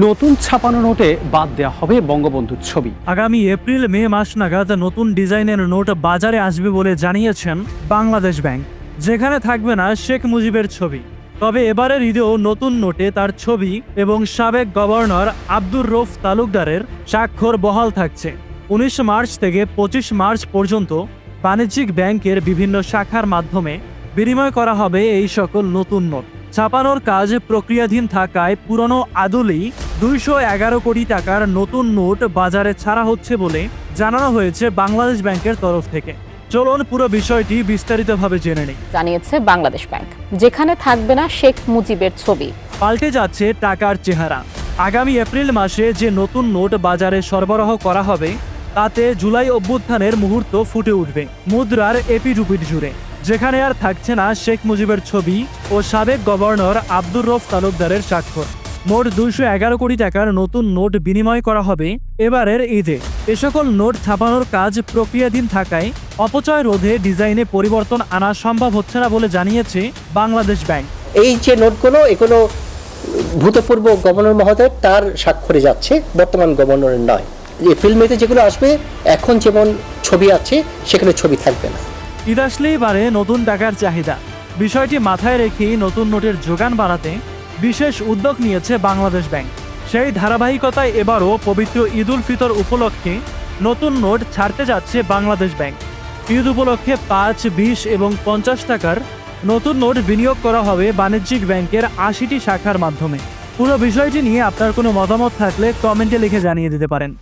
নতুন ছাপানো নোটে বাদ দেওয়া হবে বঙ্গবন্ধুর ছবি। আগামী এপ্রিল, মে মাস নাগাদ নতুন ডিজাইনের নোট বাজারে আসবে বলে জানিয়েছেন বাংলাদেশ ব্যাংক। যেখানে থাকবে না শেখ মুজিবের ছবি। তবে এবারের ঈদেও নতুন নোটে তার ছবি এবং সাবেক গভর্নর আব্দুর রৌফ তালুকদারের স্বাক্ষর বহাল থাকছে। উনিশ মার্চ থেকে পঁচিশ মার্চ পর্যন্ত বাণিজ্যিক ব্যাংকের বিভিন্ন শাখার মাধ্যমে বিনিময় করা হবে এই সকল নতুন নোট। ছাপানোর কাজ প্রক্রিয়াধীন থাকায় পুরনো আদলেই দুইশো এগারো কোটি টাকার নতুন নোট বাজারে ছাড়া হচ্ছে বলে জানানো হয়েছে বাংলাদেশ ব্যাংকের তরফ থেকে। চলুন পুরো বিষয়টি বিস্তারিতভাবে জেনে নিই। জানিয়েছে বাংলাদেশ ব্যাংক। যেখানে থাকবে না শেখ মুজিবের ছবি। পাল্টে যাচ্ছে টাকার চেহারা। আগামী এপ্রিল মাসে যে নতুন নোট বাজারে সরবরাহ করা হবে তাতে জুলাই অভ্যুত্থানের মুহূর্ত ফুটে উঠবে মুদ্রার এপিডুপিড জুড়ে। যেখানে আর থাকছে না শেখ মুজিবের ছবি ও সাবেক গভর্নর আব্দুর রফ তালুকদারের স্বাক্ষর। মোট দুইশো এগারো কোটি টাকার নতুন নোট বিনিময় করা হবে এবারের ঈদে। এ সকল নোট ছাপানোর কাজ প্রক্রিয়াধীন থাকায় অপচয় রোধে ডিজাইনে পরিবর্তন আনা সম্ভব হচ্ছে না বলে জানিয়েছে বাংলাদেশ ব্যাংক। এই যে নোটগুলো এগুলো ভূতপূর্ব গভর্নর মহোদয় তার স্বাক্ষরে যাচ্ছে বর্তমান গভর্নরের নয়। এপ্রিল ফিল্মেতে যেগুলো আসবে এখন যেমন ছবি আছে সেখানে ছবি থাকবে না। ঈদ আসলেই বাড়ে নতুন টাকার চাহিদা। বিষয়টি মাথায় রেখেই নতুন নোটের যোগান বাড়াতে বিশেষ উদ্যোগ নিয়েছে বাংলাদেশ ব্যাংক। সেই ধারাবাহিকতায় এবারও পবিত্র ঈদ উল ফিতর উপলক্ষে নতুন নোট ছাড়তে যাচ্ছে বাংলাদেশ ব্যাংক। ঈদ উপলক্ষে পাঁচ, বিশ এবং পঞ্চাশ টাকার নতুন নোট বিনিয়োগ করা হবে বাণিজ্যিক ব্যাংকের আশিটি শাখার মাধ্যমে। পুরো বিষয়টি নিয়ে আপনার কোনো মতামত থাকলে কমেন্টে লিখে জানিয়ে দিতে পারেন।